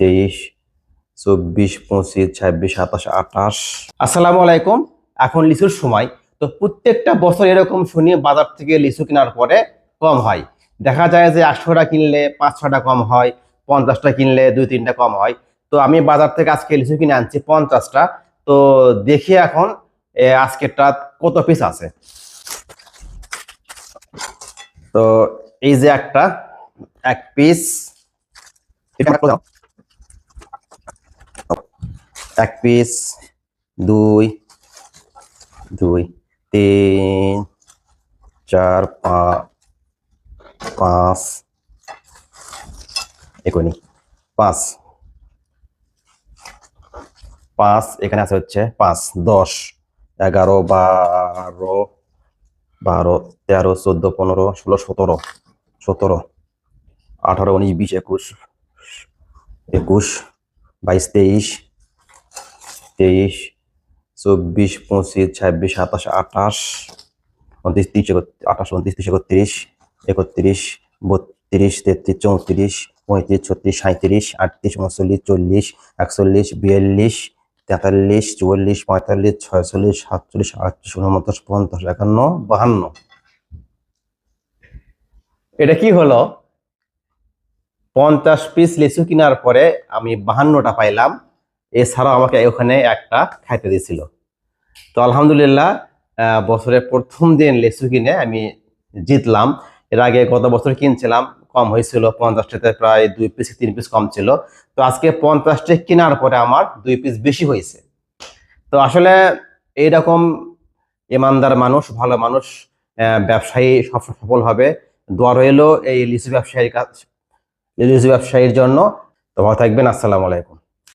তেইশ, চব্বিশ, পঁচিশ, ছাব্বিশ, সাতাশ, আঠাশ। আসসালামু আলাইকুম। এখন লিচুর সময়। তো প্রত্যেকটা বছর এরকম শুনি বাজার থেকে লিচু কেনার পরে কম হয়। দেখা যায় যে একশোটা কিনলে পাঁচ ছটা কম হয়, পঞ্চাশটা কিনলে দুই, তিনটা কম হয়। তো আমি বাজার থেকে আজকে লিচু কিনে আনছি পঞ্চাশটা। তো দেখি এখন আজকেরটা কত পিস আছে। তো এই যে একটা, এক পিস এটা। এক পিস দুই দুই, তিন, চার পাঁচ এখনই পাঁচ। পাঁচ এখানে আছে হচ্ছে পাঁচ, দশ, এগারো, বারো বারো, তেরো, চোদ্দ, পনেরো, ষোলো, সতেরো সতেরো, আঠারো, উনিশ, বিশ, একুশ একুশ, বাইশ, তেইশ তেইশ, চব্বিশ, পঁচিশ, ছাব্বিশ, সাতাশ, আঠাশ, উনত্রিশ, তিরিশ আঠাশ, উনত্রিশ, তিরিশ, একত্রিশ একত্রিশ, বত্রিশ, তেত্রিশ, চৌত্রিশ, পঁয়ত্রিশ, ছত্রিশ সাঁত্রিশ আটত্রিশ, উনচল্লিশ, চল্লিশ, একচল্লিশ, বিয়াল্লিশ, তেতাল্লিশ, চুয়াল্লিশ, পঁয়তাল্লিশ, ছয়চল্লিশ, সাতচল্লিশ আটচল্লিশ উনপঞ্চাশ পঞ্চাশ, একান্ন, বাহান্ন। এটা কি হলো? পঞ্চাশ পিস লিচু কেনার পরে আমি বাহান্নটা পাইলাম। এছাড়াও আমাকে ওখানে একটা খাইতে দিয়েছিল। তো আলহামদুলিল্লাহ বছরের প্রথম দিন লিচু কিনে আমি জিতলাম। এর আগে গত বছর কিনছিলাম, কম হয়েছিল, পঞ্চাশটাতে প্রায় দুই পিস তিন পিস কম ছিল। তো আজকে পঞ্চাশটা কেনার পরে আমার দুই পিস বেশি হয়েছে। তো আসলে এইরকম ইমানদার মানুষ, ভালো মানুষ ব্যবসায়ী সব সফল হবে। দোয়া রইল এই লিচু ব্যবসায়ীর কাছ লিচু ব্যবসায়ীর জন্য। তো ভালো থাকবেন, আসসালামু আলাইকুম।